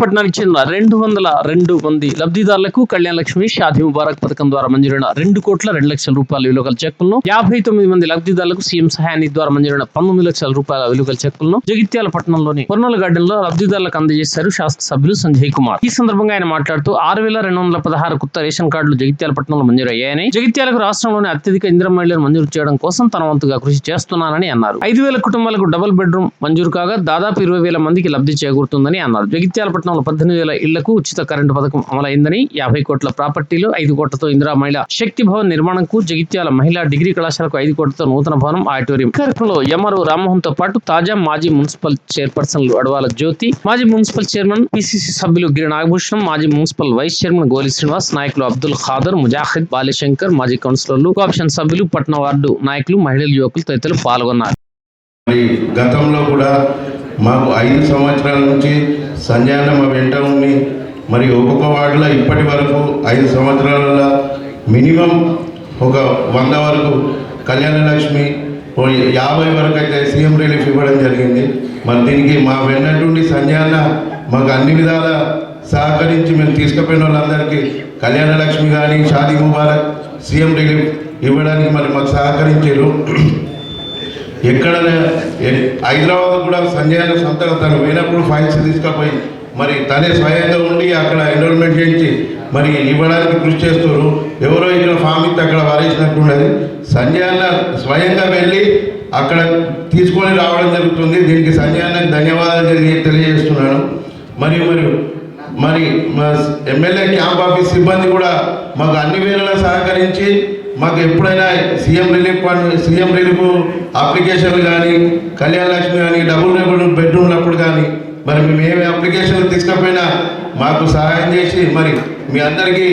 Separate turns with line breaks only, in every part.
పట్టణానికి చెందిన రెండు వందల రెండు మంది లబ్ధిదారులకు కళ్యాణ లక్ష్మి షాదీ ముబారక్ పథకం ద్వారా మంజూరైన రెండు కోట్ల రెండు లక్షల రూపాయల విలువ గల చెక్కులను యాభై తొమ్మిది మంది లబ్ధిదారులకు సీఎం సహాయాన్ని ద్వారా మంజూరైన పంతొమ్మిది లక్షల రూపాయల విలువ గల చెక్కులను జగిత్యాల పట్టణంలోని కొర్నూలు గార్డెన్లో లబ్ధిదారులకు అందజేశారు శాసనసభ్యులు సంజయ్ కుమార్. ఈ సందర్భంగా ఆయన మాట్లాడుతూ ఆరు వేల రెండు వందల పదహారు కొత్త రేషన్ కార్డులు జగిత్యాల పట్టణంలో మంజూరయ్యాయని జగిత్యాలకు రాష్ట్రంలోని అత్యధిక ఇంద్ర మహిళలు మంజూరు చేయడం కోసం తన వంతుగా కృషి చేస్తున్నానని అన్నారు. ఐదు వేల కుటుంబాలకు డబుల్ బెడ్రూమ్ మంజూరు కాగా దాదాపు ఇరవై వేల మందికి లబ్ధి చేకూరుతుందని అన్నారు. జగిత్యాల పట్టణంలో పద్దెనిమిది వేల ఇళ్ళకు ఉచిత కరెంటు పథకం అమలైందని యాభై కోట్ల ప్రాపర్టీలు ఐదు కోట్లతో ఇందిరా మహిళ శక్తి భవన్ నిర్మాణంకు జగిత్యాల మహిళా డిగ్రీ కళాశాలకు ఐదు కోట్లతో నూతన భవనం ఆడిటోరియం. కార్యక్రమంలో ఎంఆర్ఓ రామ్మోహన్తో పాటు తాజా మాజీ మున్సిపల్ చైర్పర్సన్లు అడవాల జ్యోతి మాజీ మున్సిపల్ చైర్మన్ పిసిసి సభ్యులు గిరి నాగభూషణం మాజీ మున్సిపల్ వైస్ చైర్మన్ గోలి శ్రీనివాస్ నాయకులు అబ్దుల్ ఖాదర్ ముజాహిద్ బాలిశంకర్ మాజీ కౌన్సిలర్లు కోఆప్షన్ సభ్యులు పట్న వార్డు నాయకులు మహిళలు యువకులు తదితరులు పాల్గొన్నారు.
గతంలో కూడా మాకు ఐదు సంవత్సరాల నుంచి సంజయన మా వెంట ఉండి మరి ఒక్కొక్క వార్డులో ఇప్పటి వరకు ఐదు సంవత్సరాల మినిమం ఒక వంద వరకు కళ్యాణ లక్ష్మి యాభై వరకు అయితే సీఎం రిలీఫ్ ఇవ్వడం జరిగింది. మరి దీనికి మా వెన్నటువంటి సంజయన మాకు అన్ని విధాల సహకరించి మేము తీసుకుపోయిన వాళ్ళందరికీ కళ్యాణ లక్ష్మి కానీ షాదీ ముబారక్ సీఎం రిలీఫ్ ఇవ్వడానికి మరి మాకు సహకరించారు. ఎక్కడ హైదరాబాద్ కూడా సంజయ్ సొంతగా తను పోయినప్పుడు ఫైల్స్ తీసుకుపోయి మరి తనే స్వయంగా ఉండి అక్కడ ఎన్రోల్మెంట్ చేయించి మరి ఇవ్వడానికి కృషి చేస్తారు ఎవరో ఇక్కడ ఫామ్ ఇస్తే అక్కడ వారేసినట్టున్నది సంజయ్ అన్న స్వయంగా వెళ్ళి అక్కడ తీసుకొని రావడం జరుగుతుంది. దీనికి సంజయ్ ధన్యవాదాలు తెలియజేస్తున్నాను. మరియు మరి మరి మా ఎమ్మెల్యే క్యాంప్ ఆఫీస్ సిబ్బంది కూడా మాకు అన్ని వేళలా సహకరించి మాకు ఎప్పుడైనా CM relief fund CM relief అప్లికేషన్లు కానీ కళ్యాణ లక్ష్మి కానీ డబుల్ డబుల్ బెడ్ ఉన్నప్పుడు కానీ మరి మేము ఏమి అప్లికేషన్లు తీసుకపోయినా మాకు సహాయం చేసి మరి మీ అందరికీ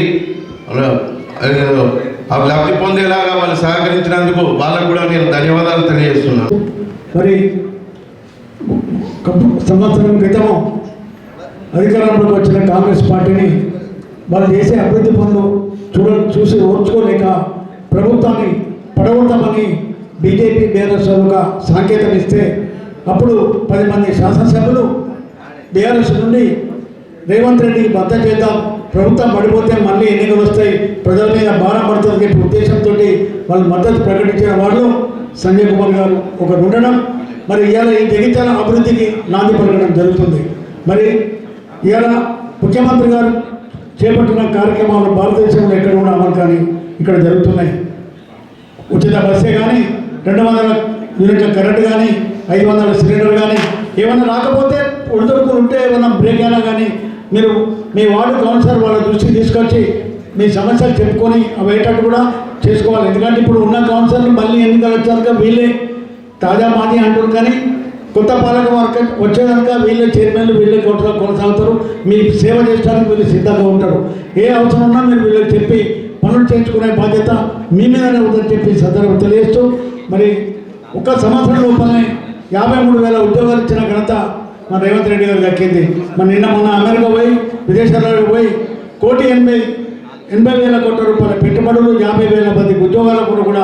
ఆ, లబ్ధి పొందేలాగా వాళ్ళు సహకరించినందుకు వాళ్ళకు కూడా నేను ధన్యవాదాలు తెలియజేస్తున్నాను.
మరి సంవత్సరం క్రితము అధికారంలోకి వచ్చిన కాంగ్రెస్ పార్టీని వాళ్ళు చేసే అభివృద్ధి పనులు చూడ చూసి ఓర్చుకోలేక ప్రభుత్వాన్ని పడగొడతామని బీజేపీ బీఆర్ఎస్ ఒక సంకేతం ఇస్తే అప్పుడు పది మంది శాసనసభ్యులు బీఆర్ఎస్ నుండి రేవంత్ రెడ్డికి భర్త చేద్దాం. ప్రభుత్వం పడిపోతే మళ్ళీ ఎన్నికలు వస్తాయి. ప్రజల మీద భారం పడుతుంది చెప్పి ఉద్దేశంతో వాళ్ళు మద్దతు ప్రకటించిన వాళ్ళు సంజయ్ కుమార్ గారు ఒకరు ఉండడం. మరి ఇవాళ ఈ జగిత్యాల అభివృద్ధికి నాంది పలకడం జరుగుతుంది. మరి ఇవాళ ముఖ్యమంత్రి గారు చేపట్టిన కార్యక్రమాలు భారతదేశంలో ఎక్కడ కూడా అమలు కానీ ఇక్కడ జరుగుతున్నాయి. ఉచిత బస్సే కానీ రెండు వందల యూనిట్ల కరెంట్ కానీ ఐదు వందల సిలిండర్ కానీ ఏమన్నా రాకపోతే ఉడతడుకులు ఉంటే ఏమన్నా బ్రేక్ అయినా కానీ మీరు మీ వార్డు కౌన్సిలర్ వాళ్ళ దృష్టికి తీసుకొచ్చి మీ సమస్యలు చెప్పుకొని అవి కూడా చేసుకోవాలి. ఎందుకంటే ఇప్పుడు ఉన్న కౌన్సిలర్లు మళ్ళీ ఎన్నికలు వచ్చాక వీళ్ళే తాజా మాది అంటారు కానీ కొత్త పాలక వర్గం వచ్చేదాకా వీళ్ళే చైర్మన్లు వీళ్ళే కొనసా- కొనసాగుతారు. మీ సేవ చేయడానికి వీళ్ళు సిద్ధంగా ఉంటారు. ఏ అవసరం ఉన్నా మీరు వీళ్ళకి చెప్పి పనులు చేయించుకునే బాధ్యత మీ మీదనే ఉందని చెప్పి సందర్భం తెలియజేస్తూ మరి ఒక సంవత్సరం లోపలనే యాభై మూడు వేల ఉద్యోగాలు ఇచ్చిన ఘనత మన రేవంత్ రెడ్డి గారు దక్కింది మన నిన్న మొన్న అమెరికా పోయి విదేశాలకు పోయి కోటి ఎనభై ఎనభై వేల కోట్ల రూపాయల పెట్టుబడులు యాభై వేల మంది ఉద్యోగాల కూడా కూడా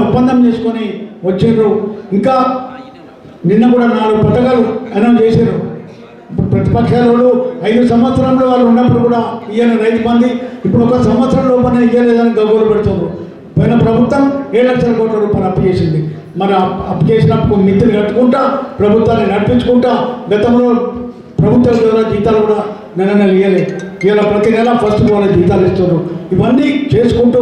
ఒప్పందం చేసుకొని వచ్చిండ్రు. ఇంకా నిన్న కూడా నాలుగు పథకాలు అనౌన్స్ చేశారు ప్రతిపక్షాలు ఐదు సంవత్సరంలో వాళ్ళు ఉన్నప్పుడు కూడా ఇయ్యని రైతు మంది ఇప్పుడు ఒక సంవత్సరం లోపల ఇయ్యలేదని గగ్గోలు పెడుతున్నారు పోయిన ప్రభుత్వం ఏడు లక్షల కోట్ల రూపాయలు అప్పు చేసింది. మరి అప్- అప్పు చేసినప్పుడు మిత్రులు కట్టుకుంటా ప్రభుత్వాన్ని నడిపించుకుంటా గతంలో ప్రభుత్వం ద్వారా జీతాలు కూడా నెల నెల ఇవ్వలే ఇలా ప్రతి నెల ఫస్ట్ వాళ్ళ జీతాలు ఇస్తున్నారు ఇవన్నీ చేసుకుంటూ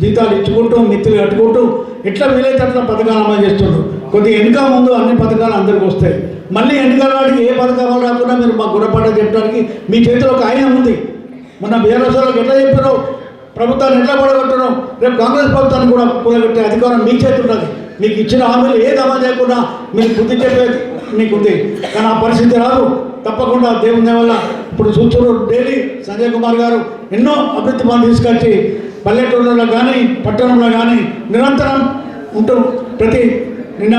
జీతాలు ఇచ్చుకుంటూ మిత్రులు కట్టుకుంటూ ఎట్లా వీలైతే అట్లా పథకాలు అమలు చేస్తున్నారు కొద్దిగా ఎన్నిక ముందు అన్ని పథకాలు అందరికి వస్తాయి. మళ్ళీ ఎన్నికల వాడికి ఏ పథకాలు రాకుండా మీరు మా గుణపాఠ చెప్పడానికి మీ చేతిలో ఒక ఆయన ఉంది. మొన్న బీఆర్ఎస్ వాళ్ళకి ఎట్లా చెప్పారో ప్రభుత్వాన్ని ఎట్లా పడగొట్టడం రేపు కాంగ్రెస్ ప్రభుత్వాన్ని కూడా కూడగట్టే అధికారం మీ చేతి మీకు ఇచ్చిన హామీలు ఏది అమలు చేయకుండా మీకు బుద్ధి చెప్పేది మీకు ఉంది కానీ ఆ పరిస్థితి రాదు. తప్పకుండా దేవుని వల్ల ఇప్పుడు చూస్తున్నారు డైలీ సంజయ్ కుమార్ గారు ఎన్నో అభివృద్ధి పనులు తీసుకొచ్చి పల్లెటూళ్ళలో కానీ పట్టణంలో కానీ నిరంతరం ఉంటూ ప్రతి నిన్న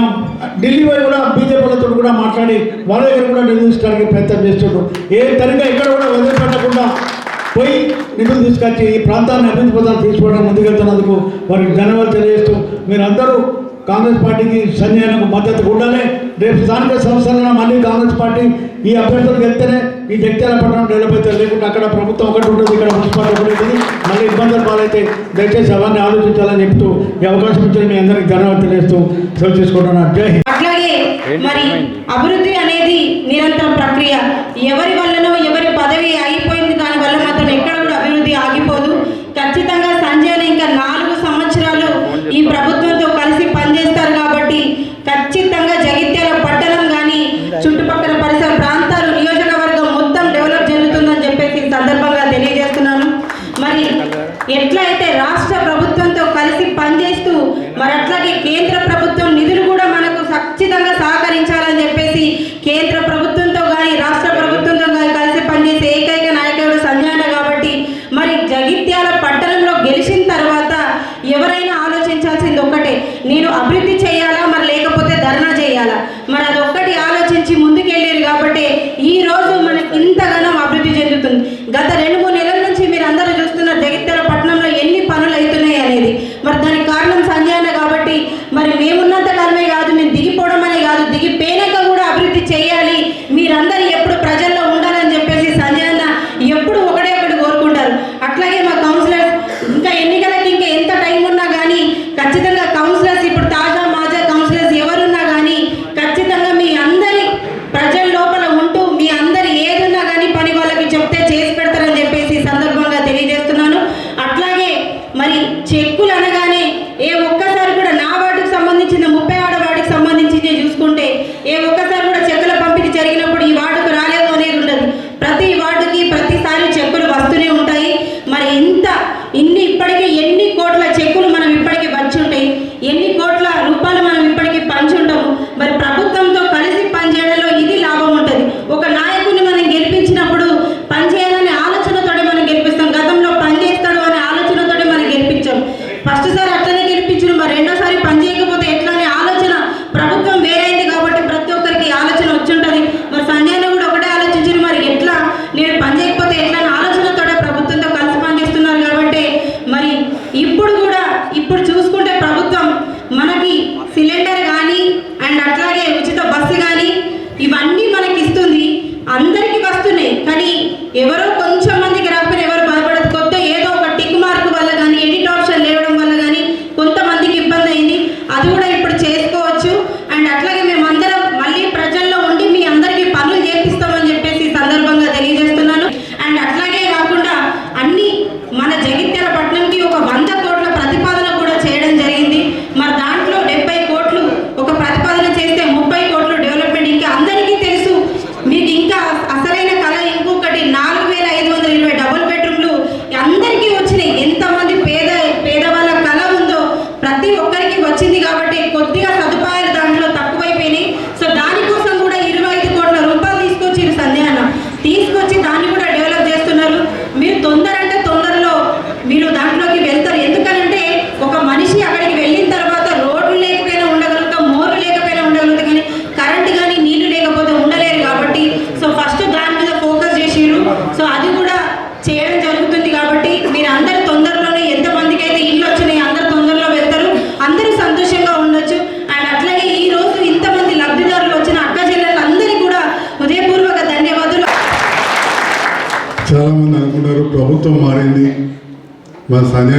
ఢిల్లీ పోయి కూడా బీజేపీలతో కూడా మాట్లాడి వాళ్ళ దగ్గర కూడా నిధులు తీసుకోవడానికి ప్రయత్నం చేస్తుండ్రు. ఏ తరంగా ఎక్కడ కూడా వదిలిపెట్టకుండా పోయి నిధులు తీసుకొచ్చి ఈ ప్రాంతాన్ని అభివృద్ధి పదాలు తీసుకోవడం ముందుకెళ్తున్నందుకు వారికి ధన్యవాదాలు తెలియజేస్తూ మీరందరూ కాంగ్రెస్ పార్టీకి సంజయనకు మద్దతు ఉండాలి. రేపు స్థానిక సంస్థలను మళ్ళీ కాంగ్రెస్ పార్టీ ఈ అభ్యర్థులకు వెళ్తేనే ఈ జగిత్యాల పట్టణం డెవలప్ అయితే లేకుండా అక్కడ ప్రభుత్వం ఒకటి ఉంటుంది ఇక్కడ మున్సిపాలిటీ ఒకటి ఉంటుంది. మళ్ళీ ఇబ్బందులు పాలైతే దయచేసి అవన్నీ ఆలోచించాలని చెప్తూ ఈ అవకాశం ఇచ్చిన మీ అందరికి ధన్యవాదాలు తెలియజేస్తూ సెలవు చేసుకుంటున్నాను జై
అట్లాగే మరి అభివృద్ధి అనేది నిరంతరం ప్రక్రియ. ఎవరి వల్ల నేను అభివృద్ధి చేయాలి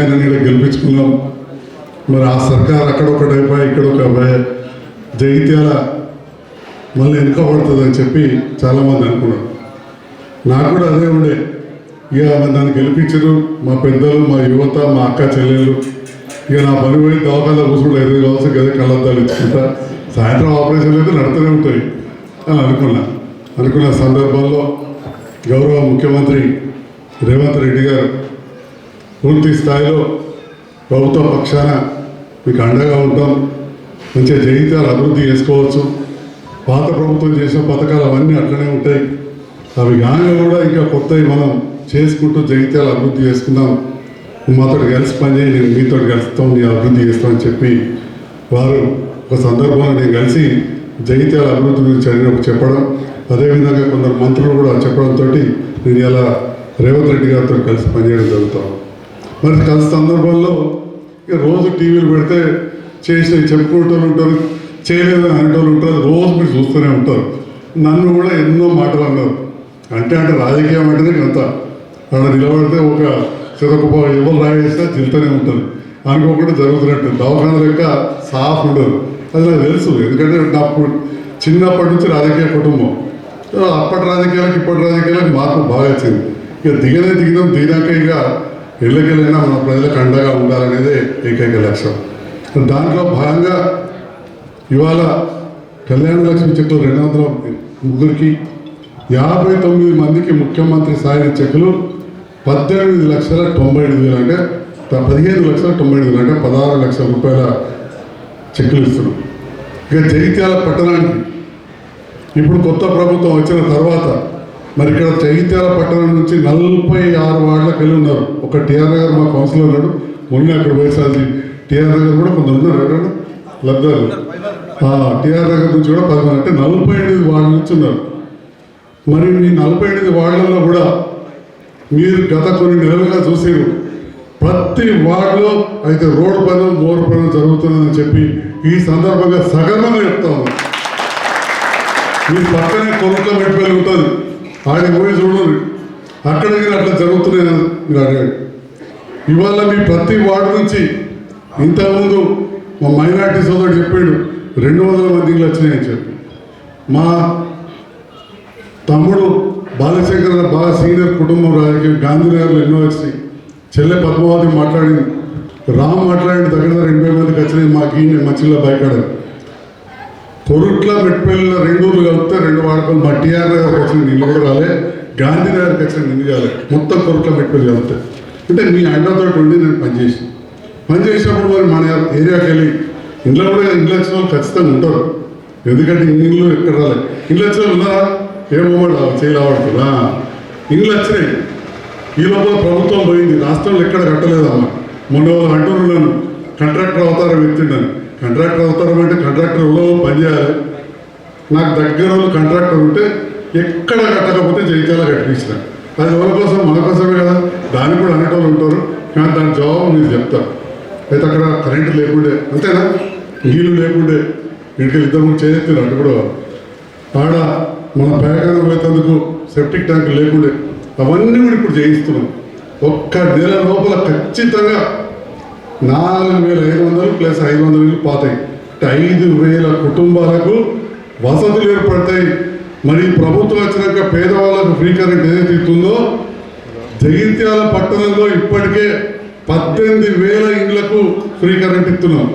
ఆయనని ఇలా గెలిపించుకున్నాం. మరి ఆ సర్కార్ అక్కడ ఒక డెబ్బై ఇక్కడ ఒక జగిత్యాల మళ్ళీ వెనుక అని చెప్పి చాలామంది అనుకున్నారు. నాకు కూడా అదే ఉండే. ఇక దాన్ని గెలిపించరు. మా పెద్దలు మా యువత మా అక్క చెల్లెలు ఇక నా పని పోయి దవాఖాన కూర్చుంటే ఎదురు కావచ్చు కదా కళ్ళద్దాలు ఇచ్చుకుంటా. సాయంత్రం ఆపరేషన్లు అయితే నడుతూనే ఉంటాయి అని అనుకున్నా. అనుకున్న సందర్భాల్లో గౌరవ ముఖ్యమంత్రి రేవంత్ రెడ్డి గారు పూర్తి స్థాయిలో ప్రభుత్వ పక్షాన మీకు అండగా ఉంటాం. మంచిగా జీవితాలు అభివృద్ధి చేసుకోవచ్చు. పాత ప్రభుత్వం చేసిన పథకాలు అవన్నీ అట్లనే ఉంటాయి. అవి కానీ కూడా ఇంకా కొత్తవి మనం చేసుకుంటూ జగిత్యాలు అభివృద్ధి చేసుకుందాం. మాతో కలిసి పనిచేయి నేను మీతో కలుస్తాం నేను అభివృద్ధి చేస్తామని చెప్పి వారు ఒక సందర్భంలో నేను కలిసి జగిత్యాల అభివృద్ధి గురించి అడిగినప్పుడు చెప్పడం అదేవిధంగా కొందరు మంత్రులు కూడా చెప్పడంతో నేను ఇలా రేవంత్ రెడ్డి గారితో కలిసి పనిచేయడం జరుగుతాం మరి కలిసి సందర్భంలో ఇక రోజు టీవీలు పెడితే చేసిన చెప్పుకుంటూ ఉంటారు చేయలేదు అనేటోళ్ళు ఉంటారు రోజు మీరు చూస్తూనే ఉంటారు. నన్ను కూడా ఎన్నో మాటలు అన్నారు. అంటే అంటే రాజకీయం అంటేనే అంత. అక్కడ నిలబడితే ఒక చిరొక ఎవరు రాయేస్తే తింటూనే ఉంటారు. అనుకోకుండా జరుగుతున్నట్టు. దవాఖాన లెక్క సాఫ్ ఉండదు. అది నాకు తెలుసు. ఎందుకంటే నాకు చిన్నప్పటి నుంచి రాజకీయ కుటుంబం. అప్పటి రాజకీయాలకు ఇప్పటి రాజకీయాలకు మార్పు బాగా వచ్చింది. ఇక దిగనే దిగినాం దిగినాక ఇక ఎళ్ళకెళ్ళైనా మన ప్రజలకు అండగా ఉండాలనేదే ఏకైక లక్ష్యం. దాంట్లో భాగంగా ఇవాళ కళ్యాణ లక్ష్మి చెక్కులు రెండు వందల ముగ్గురికి యాభై తొమ్మిది మందికి ముఖ్యమంత్రి సాయం చెక్కులు పద్దెనిమిది లక్షల తొంభై ఎనిమిది వేలు అంటే పదిహేను లక్షల తొంభై ఎనిమిది అంటే పదహారు లక్షల రూపాయల చెక్కులు ఇస్తున్నాం. ఇక జగిత్యాల పట్టణానికి ఇప్పుడు కొత్త ప్రభుత్వం వచ్చిన తర్వాత మరి ఇక్కడ చైత్యాల పట్టణం నుంచి నలభై ఆరు వార్డులకు వెళ్ళి ఉన్నారు. ఒక టీఆర్ నగర్ మా కౌన్సిలర్ ఉన్నాడు. మొన్న అక్కడ పోయేసారి టీఆర్ నగర్ కూడా కొందరు ఉన్నారు. ఎవరైనా లబ్ధాలు. టీఆర్ నగర్ నుంచి కూడా పదమూడు అంటే నలభై ఎనిమిది వార్డుల నుంచి ఉన్నారు. మరి మీ నలభై ఎనిమిది వార్డులలో కూడా మీరు గత కొన్ని నెలలుగా చూసారు. ప్రతి వార్డులో అయితే రోడ్డు పనులు మోరు పనులు జరుగుతుందని చెప్పి ఈ సందర్భంగా సగర్వంగా చెప్తా ఉన్నాను మీ పక్కనే కొనుక్క మెట్పల్లి ఉంటుంది ఆయన పోయి చూడండి. అక్కడ మీరు అట్లా జరుగుతున్నాయి మీరు అడిగాడు. ఇవాళ మీ ప్రతి వార్డు నుంచి ఇంతకుముందు మా మైనార్టీ సోదరుడు చెప్పాడు రెండు వందల మంది ఇళ్ళు వచ్చినాయని చెప్పి. మా తమ్ముడు బాలశంకర్ బాగా సీనియర్ కుటుంబం రాజకీయం గాంధీనగర్లో ఎన్నో వచ్చినాయి చెల్లె పద్మావతి మాట్లాడింది. రామ్ మాట్లాడిన దగ్గర దగ్గర ఎనభై మందికి వచ్చినాయి మాకు ఈ మచ్చిలో బయకాడారు కొరుట్ల మెట్పల్లిలో రెండు ఊర్లు కలిపితే రెండు వాడకలు మా టీఆర్ నగర్కి వచ్చిన నీళ్ళు కూడా రాలే గాంధీ గారికి వచ్చిన నిన్ను కాలే మొత్తం కొరుట్ల మెట్పల్లి కలిపితే. అంటే మీ అండతో ఉండి నేను పనిచేసి. పనిచేసినప్పుడు మరి మన ఏరియాకి వెళ్ళి ఇంట్లో కూడా ఇంట్లో వచ్చిన వాళ్ళు ఖచ్చితంగా ఉంటారు. ఎందుకంటే ఇన్ని ఇల్లు ఎక్కడ రాలే. ఇంట్లో వచ్చిన వాళ్ళు ఉన్నారా? ఏమో చేయలేవాడుతున్నా ఇండ్లు వచ్చినాయి. ఈ లోపల ప్రభుత్వం పోయింది. రాష్ట్రంలో ఎక్కడ కట్టలేదమ్మా మొన్న వాళ్ళు అంటున్నారు నన్ను కాంట్రాక్టర్ అవతారం ఎత్తిండని. కాంట్రాక్టర్ అవుతారంటే అంటే కాంట్రాక్టర్ పని చేయాలి. నాకు దగ్గర వాళ్ళు కంట్రాక్టర్ ఉంటే ఎక్కడ కట్టకపోతే జైత్యాల కట్టించిన. అది ఎవరి కోసం? మన కోసమే కదా. దానికి కూడా అనేటోళ్ళు ఉంటారు. కానీ దాని జవాబు మీరు చెప్తాను అయితే అక్కడ కరెంటు లేకుండే. అంతేనా? నీళ్ళు లేకుండే. ఇంటికి ఇద్దరు చేస్తారు అటు కూడా. ఆడ మన పేగన పోయేందుకు సెప్టిక్ ట్యాంక్ లేకుండే. అవన్నీ కూడా ఇప్పుడు చేయిస్తున్నాం. ఒక్క నెల లోపల ఖచ్చితంగా నాలుగు వేల ఐదు వందలు ప్లస్ ఐదు వందలు ఇల్లు పోతాయి. అంటే ఐదు వేల కుటుంబాలకు వసతులు ఏర్పడతాయి. మరి ప్రభుత్వం వచ్చినాక పేదవాళ్ళకు ఫ్రీ కరెంట్ ఏదైతే ఇస్తుందో జగిత్యాల పట్టణంలో ఇప్పటికే పద్దెనిమిది వేల ఇండ్లకు ఫ్రీ కరెంట్ ఇస్తున్నాం.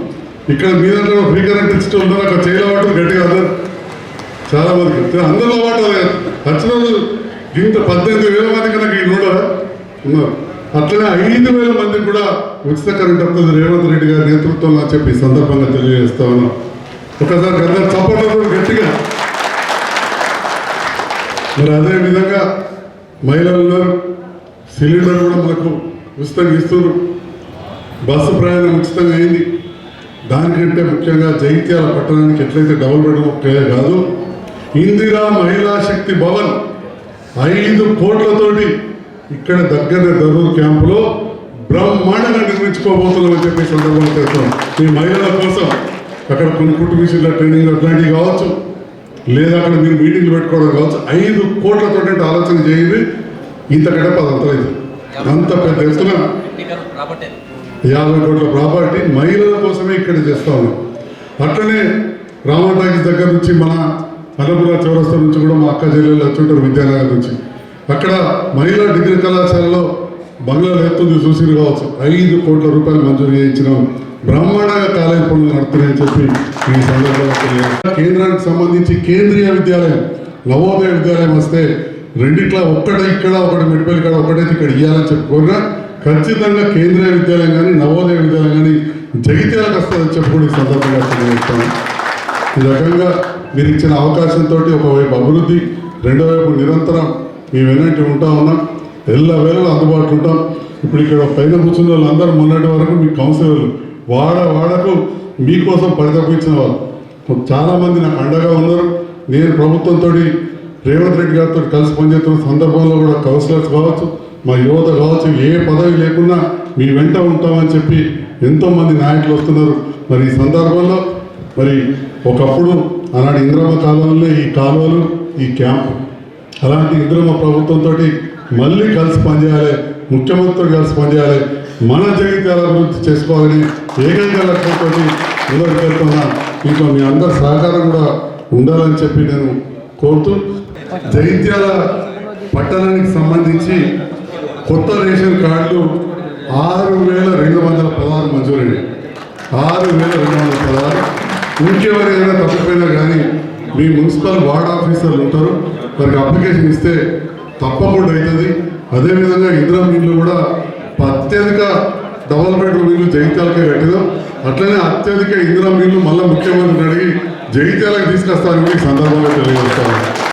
ఇక్కడ మీ దాంట్లో ఫ్రీ కరెంట్ ఇచ్చిన ఉన్నారు అక్కడ చేయలేవాటు గట్టిగా అందరు. చాలా మందికి అందరిలో వాటర్ వచ్చిన వాళ్ళు ఇంత పద్దెనిమిది వేల మందికి నాకు ఈ ఉన్నారు. అట్లనే ఐదు వేల మంది కూడా ఉచిత కరెంట్ వస్తుంది రేవంత్ రెడ్డి గారి నేతృత్వంలో చెప్పి సందర్భంగా తెలియజేస్తా ఉన్నాం. ఒకసారి అందరు చప్పట్లు గట్టిగా. మరి అదే విధంగా మహిళలు ఉన్నారు. సిలిండర్ కూడా మనకు ఉచితంగా ఇస్తున్నారు. బస్సు ప్రయాణం ఉచితంగా అయింది. దానికంటే ముఖ్యంగా జైత్యాల పట్టణానికి ఎట్లయితే డబుల్ బెడ్రూమ్ కాదు ఇందిరా మహిళా శక్తి భవన్ ఐదు కోట్లతోటి ఇక్కడ దగ్గర దరూర్ క్యాంపులో బ్రహ్మాండంగా నిర్మించుకోబోతున్నామని చెప్పి సందర్భంగా చెప్తాం ఈ మహిళల కోసం అక్కడ కొన్ని కుట్టు ట్రైనింగ్ అట్లాంటివి కావచ్చు లేదా అక్కడ మీరు మీటింగ్లు పెట్టుకోవడం కావచ్చు ఐదు కోట్లతో ఆలోచన చేయండి. ఇంతకంటే పదంతలేదు అంత పెద్ద ఎత్తున యాభై కోట్ల ప్రాపర్టీ మహిళల కోసమే ఇక్కడ చేస్తా ఉన్నాం. అట్లనే రామటాకి దగ్గర నుంచి మన అన్నపుర చౌరస్తా నుంచి కూడా మా అక్క జిల్లాలో వచ్చుంటారు విద్యానగర్ నుంచి. అక్కడ మహిళా డిగ్రీ కళాశాలలో బంగ్లా ఎత్తుంది చూసిరు కావచ్చు. ఐదు కోట్ల రూపాయలు మంజూరు చేయించినాం బ్రహ్మాండంగా కాలేజీ పనులు నడుతున్నాయని చెప్పి ఈ సందర్భంగా కేంద్రానికి సంబంధించి కేంద్రీయ విద్యాలయం నవోదయ విద్యాలయం వస్తే రెండిట్లా ఒక్కటి ఇక్కడ ఒకటి మెడిపల్లి కాడ ఒకటైతే ఇక్కడ ఇవ్వాలని చెప్పుకోగా ఖచ్చితంగా కేంద్రీయ విద్యాలయం కానీ నవోదయ విద్యాలయం కానీ జగిత్యాలకు వస్తుందని చెప్పి కూడా ఈ సందర్భంగా తెలియజేస్తాను ఈ రకంగా మీరు ఇచ్చిన అవకాశంతో ఒకవైపు అభివృద్ధి రెండో వైపు నిరంతరం మేము వెనక్కి ఉంటా ఉన్నాం ఎల్ల వేళలో అందుబాటులో ఉంటాం. ఇప్పుడు ఇక్కడ పైన కూర్చున్న వాళ్ళందరూ మొన్నటి వరకు మీ కౌన్సిలర్లు వాడ వాడకు మీకోసం పరితపించిన వాళ్ళు. చాలామంది నాకు అండగా ఉన్నారు. నేను ప్రభుత్వంతో రేవంత్ రెడ్డి గారితో కలిసి పనిచేస్తున్న సందర్భంలో కూడా కౌన్సిలర్స్ కావచ్చు మా యువత కావచ్చు ఏ పదవి లేకున్నా మీ వెంట ఉంటామని చెప్పి ఎంతోమంది నాయకులు వస్తున్నారు. మరి ఈ సందర్భంలో మరి ఒకప్పుడు ఆనాడు ఇంద్రమ్మ కాలంలో ఈ కాలువలు ఈ క్యాంపు అలాంటి ఇంద్రమ్మ ప్రభుత్వంతో మళ్ళీ కలిసి పనిచేయాలి ముఖ్యమంత్రితో కలిసి పనిచేయాలి మన జగిత్యాల అభివృద్ధి చేసుకోవాలని ఏకైక లక్ష్యంతో ముందుకు వెళ్తున్నా ఇంకా మీ అందరి సహకారం కూడా ఉండాలని చెప్పి నేను కోరుతూ జగిత్యాల పట్టణానికి సంబంధించి కొత్త రేషన్ కార్డులు ఆరు వేల రెండు వందల పదహారు మంజూరైనవి. ఆరు వేల రెండు వందల పదహారు. ఇంకెవరైనా తప్పిపోయినా కానీ మీ మున్సిపల్ వార్డ్ ఆఫీసర్లు ఉంటారు. వారికి అప్లికేషన్ ఇస్తే తప్పకుండా అవుతుంది. అదేవిధంగా ఇందిరా మిల్లు కూడా అత్యధిక డెవలప్మెంట్ బెడ్రూమ్ ఇల్లు జగిత్యాలకే కట్టిదాం అట్లనే అత్యధిక ఇందిరా మిల్లు మళ్ళీ ముఖ్యమంత్రిని అడిగి జగిత్యాలకు తీసుకొస్తానని సందర్భంగా తెలియజేస్తాను.